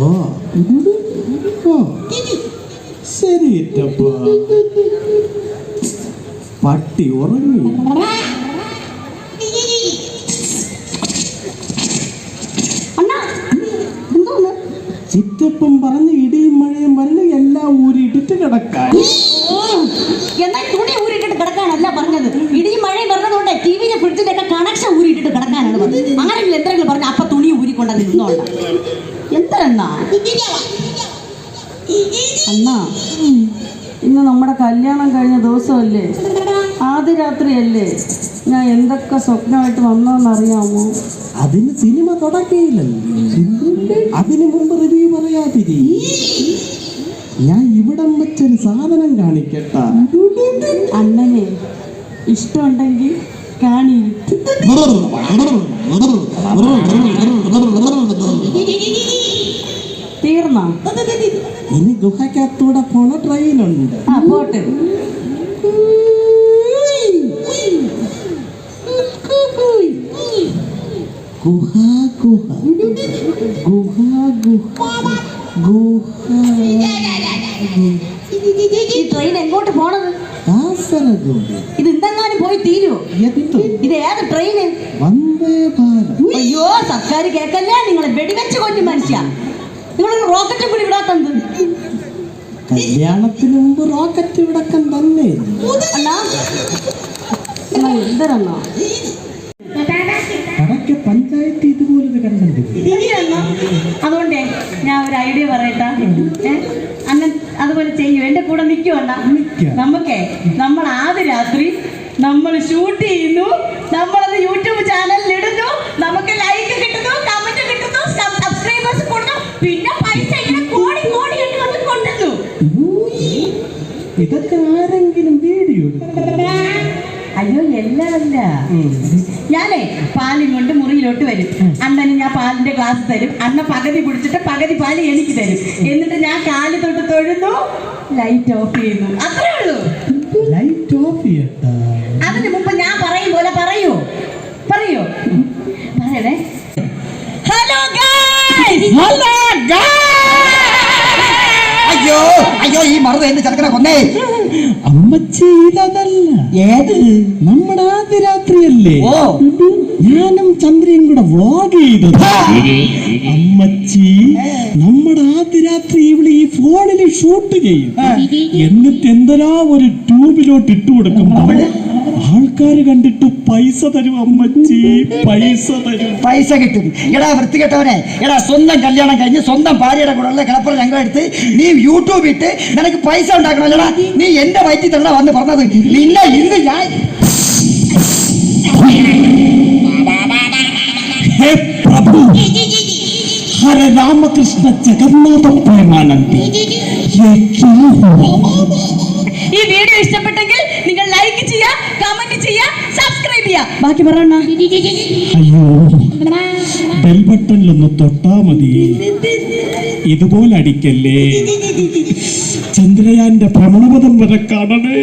ഓ ഓ ശരി ഇറ്റപ്പ പട്ടി ഉറങ്ങി. ചിറ്റപ്പം പറഞ്ഞ് ഇടിയും മഴയും വരണ എല്ലാം ഊരിയിട്ടിട്ട് കിടക്കാൻ. എന്നാൽ തുണി ഊരിട്ടിട്ട് കിടക്കാനല്ല പറഞ്ഞത്. ഇടിയും മഴയും പറഞ്ഞതുകൊണ്ട് ടി വിയിലെ ഫ്രിഡ്ജിന്റെ ഒക്കെ കണക്ഷൻ ഊരിട്ടിട്ട് കിടക്കാനാണ് പറഞ്ഞത്. ആരെങ്കിലും എന്തെങ്കിലും പറഞ്ഞ അപ്പൊ തുണി ഊരിക്കൊണ്ട നിന്നോണ്ട എന്തരണ്ണാ അണ്ണാ ഇന്ന് നമ്മുടെ കല്യാണം കഴിഞ്ഞ ദിവസമല്ലേ ആദ്യ രാത്രിയല്ലേ ഞാൻ എന്തൊക്കെ സ്വപ്നമായിട്ട് വന്നോന്നറിയാമോ അതിന് സിനിമ തുടക്കിയില്ലല്ലോ അതിനു മുമ്പ് റിവ്യൂ പറയാതിരി ഞാൻ ഇവിടം വെച്ചൊരു സാധനം കാണിക്കട്ട അണ്ണനെ ഇഷ്ടമുണ്ടെങ്കിൽ കാണി തീർന്നോ? ഇനി ഗുഹയ്ക്കത്തൂടെ പോണ ട്രെയിനുണ്ട്. ആ പോട്ടെ. ഗുഹ ഗുഹ. ഗുഹ ഗുഹ. ഗുഹ ഈ ട്രെയിൻ എങ്ങോട്ട് പോണത്? കാസർഗോഡ് ഇത് എന്തെങ്ങാനും പോയി തീരുമോ ഇത് ഏത് ട്രെയിന്? വന്ദേ ഭാരത്. അയ്യോ സർക്കാർ കേക്കല്ലേ നിങ്ങളെ വെടിവെച്ച് കൊല്ലും മനുഷ്യ. നിങ്ങളൊരു റോക്കറ്റ് കൂടി വിടാത്ത കല്യാണത്തിന് മുമ്പ് റോക്കറ്റ് വിടക്കം തന്നെ. എന്തരണ്ണാ കടയ്ക്ക് പഞ്ചായത്ത് ഇതുപോലൊരു ശരിയണ്ണാ അതുകൊണ്ടേ ഞാൻ ഒരു ഐഡിയ പറയട്ടാ? അണ്ണൻ അതുപോലെ ചെയ്യൂ. എന്റെ കൂടെ നിൽക്കുവണ്ണ നിൽക്കാം. നമുക്കേ നമ്മൾ ആദ്യ രാത്രി നമ്മൾ ഷൂട്ട് ചെയ്യുന്നു. നമ്മളത് യൂട്യൂബ് ചാനലിൽ ഇടുന്നു. നമുക്ക് ഇതൊക്കെ ആരെങ്കിലും വീഡിയോ അയ്യോ എല്ലാമല്ല ഞാനേ പാലും കൊണ്ട് മുറിയിലോട്ട് വരും. അണ്ണന് ഞാൻ പാലിന്റെ ഗ്ലാസ് തരും. അണ്ണ പകുതി കുടിച്ചിട്ട് പകുതി പാൽ എനിക്ക് തരും. എന്നിട്ട് ഞാൻ കാൽ തൊട്ട് തൊഴുന്നു. ലൈറ്റ് ഓഫ് ചെയ്യുന്നു. അത്രേ ഉള്ളൂ. ലൈറ്റ് ഓഫ് ചെയ്യട്ടാ അതിന് മുമ്പ് ഞാൻ പറയും പോലെ പറയൂ പറയൂ പറയണേ ഹലോ അയ്യോ അയ്യോ ഈ മറുത എന്റെ ചെറുക്കനെ കൊന്നേ. അമ്മച്ചി ഇതല്ല ഏത്? നമ്മുടെ ആദ്യ രാത്രിയല്ലേ? ഓ. ഞാനും ചന്ദ്രയും കൂടെ വ്ളോഗ് ചെയ്തത്. അമ്മച്ചി നമ്മുടെ ആദ്യ രാത്രി ഇവിടെ ഈ ഫോണിൽ ഷൂട്ട് ചെയ്യും. എന്നിട്ട് എന്തരാ ഒരു ട്യൂബിലോട്ട് ഇട്ടു കൊടുക്കുമ്പോ ആൾക്കാർ കണ്ടിട്ട് പൈസ തരും അമ്മച്ചി പൈസ തരും. പൈസ കിട്ടും. എടാ വൃത്തികെട്ടവനെ എടാ സ്വന്തം കല്യാണം കഴിഞ്ഞ് സ്വന്തം ഭാര്യയുടെ കൂടെ കിടപ്പുറം ഞങ്ങളെടുത്ത് നീ യൂട്യൂബ് ഇട്ട് നിനക്ക് പൈസ ഉണ്ടാക്കണമല്ലടാ. നീ എന്റെ വയറ്റിൽ തന്നെ വന്ന് പറഞ്ഞത്. നിന്നെ ഇന്ന് ഞാൻ പ്രഭു. ഹര രാമകൃഷ്ണ ജഗന്നാഥ പ്രേമാനന്ദി. ബാക്കി പറയണ അയ്യോ ബെൽബട്ടണിലൊന്ന് തൊട്ടാ മതി. ഇതുപോലെ അടിക്കല്ലേ? ചന്ദ്രയാന്റെ ഭ്രമണപഥം വരെ കാണണേ.